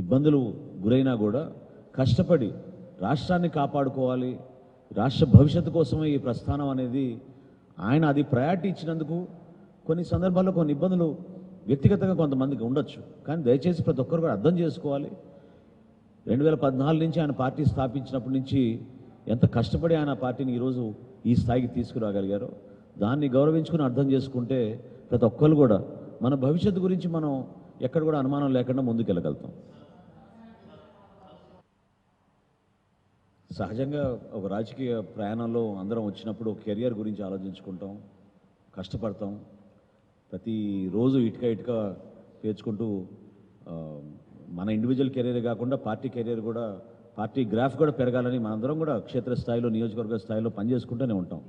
ఇబ్బందులు గురైనా కూడా కష్టపడి రాష్ట్రాన్ని కాపాడుకోవాలి రాష్ట్ర భవిష్యత్తు కోసమే ఈ ప్రస్థానం అనేది ఆయన అది ప్రయారిటీ ఇచ్చినందుకు కొన్ని సందర్భాల్లో కొన్ని ఇబ్బందులు వ్యక్తిగతంగా కొంతమందికి ఉండొచ్చు. కానీ దయచేసి ప్రతి ఒక్కరు కూడా అర్థం చేసుకోవాలి. రెండు వేల పద్నాలుగు నుంచి ఆయన పార్టీ స్థాపించినప్పటి నుంచి ఎంత కష్టపడి ఆయన పార్టీని ఈరోజు ఈ స్థాయికి తీసుకురాగలిగారో దాన్ని గౌరవించుకుని అర్థం చేసుకుంటే ప్రతి ఒక్కరు కూడా మన భవిష్యత్తు గురించి మనం ఎక్కడ కూడా అనుమానం లేకుండా ముందుకెళ్ళగలుగుతాం. సహజంగా ఒక రాజకీయ ప్రయాణంలో అందరం వచ్చినప్పుడు కెరియర్ గురించి ఆలోచించుకుంటాం కష్టపడతాం. ప్రతిరోజు ఇటుక ఇటుక పేర్చుకుంటూ మన ఇండివిజువల్ కెరీర్ కాకుండా పార్టీ కెరీర్ కూడా పార్టీ గ్రాఫ్ కూడా పెరగాలని మనందరం కూడా క్షేత్రస్థాయిలో నియోజకవర్గ స్థాయిలో పనిచేసుకుంటూనే ఉంటాం.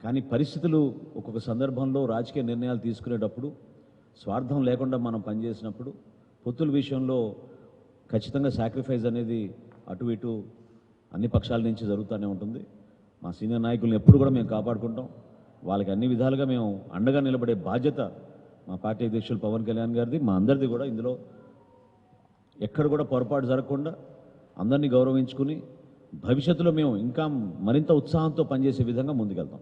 కానీ పరిస్థితులు ఒక్కొక్క సందర్భంలో రాజకీయ నిర్ణయాలు తీసుకునేటప్పుడు స్వార్థం లేకుండా మనం పనిచేసినప్పుడు పొత్తుల విషయంలో ఖచ్చితంగా సాక్రిఫైస్ అనేది అటు ఇటు అన్ని పక్షాల నుంచి జరుగుతూనే ఉంటుంది. మా సీనియర్ నాయకులను ఎప్పుడు కూడా మేము కాపాడుకుంటాం. వాళ్ళకి అన్ని విధాలుగా మేము అండగా నిలబడే బాధ్యత మా పార్టీ అధ్యక్షులు పవన్ కళ్యాణ్ గారిది మా అందరిది కూడా ఇందులో ఎక్కడ కూడా పొరపాటు జరగకుండా అందరినీ గౌరవించుకుని భవిష్యత్తులో మేము ఇంకా మరింత ఉత్సాహంతో పనిచేసే విధంగా ముందుకెళ్తాం.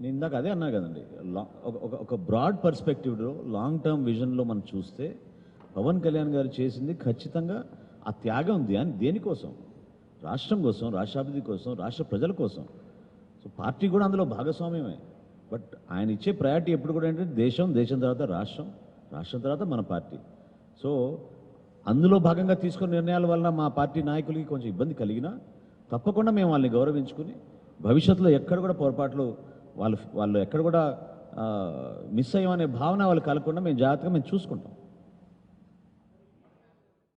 నేను ఇందాక అదే అన్నా కదండి లా- ఒక- ఒక ఒక బ్రాడ్ పర్స్పెక్టివ్లో లాంగ్ టర్మ్ విజన్లో మనం చూస్తే పవన్ కళ్యాణ్ గారు చేసింది ఖచ్చితంగా ఆ త్యాగం దాని దేనికోసం రాష్ట్రం కోసం రాష్ట్రాభివృద్ధి కోసం రాష్ట్ర ప్రజల కోసం. సో పార్టీ కూడా అందులో భాగస్వామ్యమే. బట్ ఆయన ఇచ్చే ప్రయారిటీ ఎప్పుడు కూడా ఏంటంటే దేశం దేశం తర్వాత రాష్ట్రం రాష్ట్రం తర్వాత మన పార్టీ. సో అందులో భాగంగా తీసుకున్న నిర్ణయాల వల్ల మా పార్టీ నాయకులకి కొంచెం ఇబ్బంది కలిగినా తప్పకుండా మేము వాళ్ళని గౌరవించుకుని భవిష్యత్తులో ఎక్కడ కూడా పొరపాట్లు వాళ్ళు వాళ్ళు ఎక్కడ కూడా మిస్ అయ్యామనే భావన వాళ్ళు కలగకుండా మేము జాగ్రత్తగా మేము చూసుకుంటాం.